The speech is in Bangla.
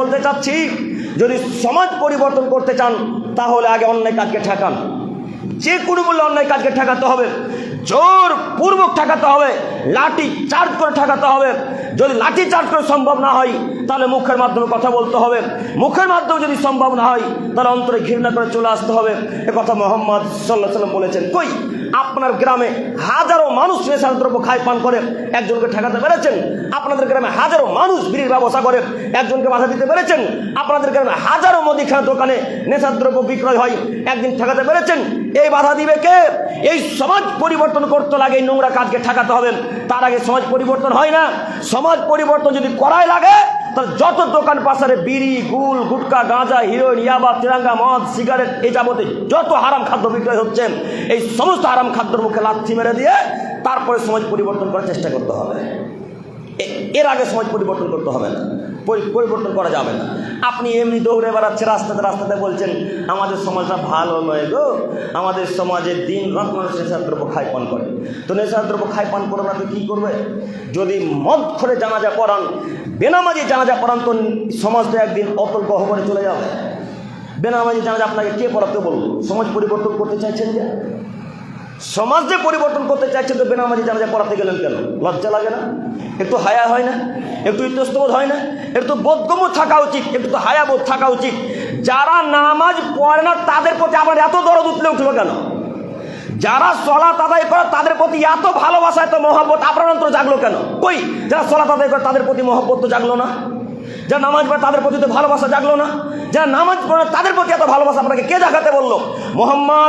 বলতে চাচ্ছি, যদি সমাজ পরিবর্তন করতে চান, তাহলে আগে অন্যায় কাজকে ঠেকান। যে কোনো মূল্যে অন্যায় কাজকে ঠেকাতে হবে। জোর পূর্বক ঠেকাতে হবে, লাঠি চার্জ করে ঠেকাতে হবে। যদি লাঠি চার্জ করে সম্ভব না হয়, তাহলে মুখের মাধ্যমে কথা বলতে হবে। মুখের মাধ্যমে যদি সম্ভব না হয়, তাহলে অন্তরে ঘৃণা করে চলে আসতে হবে। এ কথা মোহাম্মদ সাল্লাহ সাল্লাম বলেছেন, কই, আপনার গ্রামে হাজারো মানুষ নেশার দ্রব্য খায়, পান করে, একজনকে ঠেকাতে পেরেছেন? আপনাদের গ্রামে হাজারো মানুষ বিড়ির ব্যবসা করে, একজনকে বাধা দিতে পেরেছেন? আপনাদের গ্রামে হাজারো মুদিখানা দোকানে নেশার দ্রব্য বিক্রয় হয়, একদিন ঠেকাতে পেরেছেন? এই বাধা দিবে কে? এই সমাজ পরিবর্তন করতে লাগে, এই নোংরা কাজকে ঠেকাতে হবে। তার আগে সমাজ পরিবর্তন হয় না। সমাজ পরিবর্তন যদি করাই লাগে, তাহলে যত দোকান পাশারে বিড়ি, গুল, গুটকা, গাঁজা, হিরোইন, ইয়াবা, তিরাঙ্গা, মদ, সিগারেট, এই যাবতে যত হারাম খাদ্য বিক্রয় হচ্ছে, এই সমস্ত হারাম খাদ্যর মুখে লাথি মেরে দিয়ে তারপরে সমাজ পরিবর্তন করার চেষ্টা করতে হবে। এর আগে সমাজ পরিবর্তন করতে হবে না। পরিবর্তন করা যাবে না। আপনি এমনি দৌড়ে বেড়াচ্ছে রাস্তাতে রাস্তাতে বলছেন, আমাদের সমাজটা ভালো নয় গো। আমাদের সমাজে দিন রাত মানুষ নেশার দ্রব্য খাই পান করে। তো নেশার দ্রব্য খাই পান করবে না তো কী করবে? যদি মদ করে জানাজা পড়ান বেনামাজি জানাজা পড়ান তো সমাজটা একদিন অতল গহবরে চলে যাবে। বেনামাজি জানাজা আপনাকে কে পড়াতে বলব সমাজ পরিবর্তন করতে চাইছেন যে? সমাজ যে পরিবর্তন করতে চাইছেন তো বেনামাজি জানাজা পড়াতে গেলেন কেন? লজ্জা লাগে না? একটু হায়া হয় না? একটু ইতস্তবোধ হয় না? একটু বোধগম্য থাকা উচিত, একটু তো হায়াবোধ থাকা উচিত। যারা নামাজ পড়ে না, তাদের প্রতি আমার এত দরদ উঠলে উঠল কেন? যারা সলাত আদায় করে, তাদের প্রতি এত ভালোবাসা, এত মহব্বত, আপনার অন্তর জাগলো কেন? কই? যারা সলাত আদায় করে, তাদের প্রতি মহব্বত তো জাগলো না। যারা নামাজ পড়ে, তাদের প্রতি তো ভালোবাসা জাগলো না। যারা নামাজ পড়ে, তাদের প্রতি এত ভালোবাসা, আপনাকে কে জাগাতে বলল? মোহাম্মদ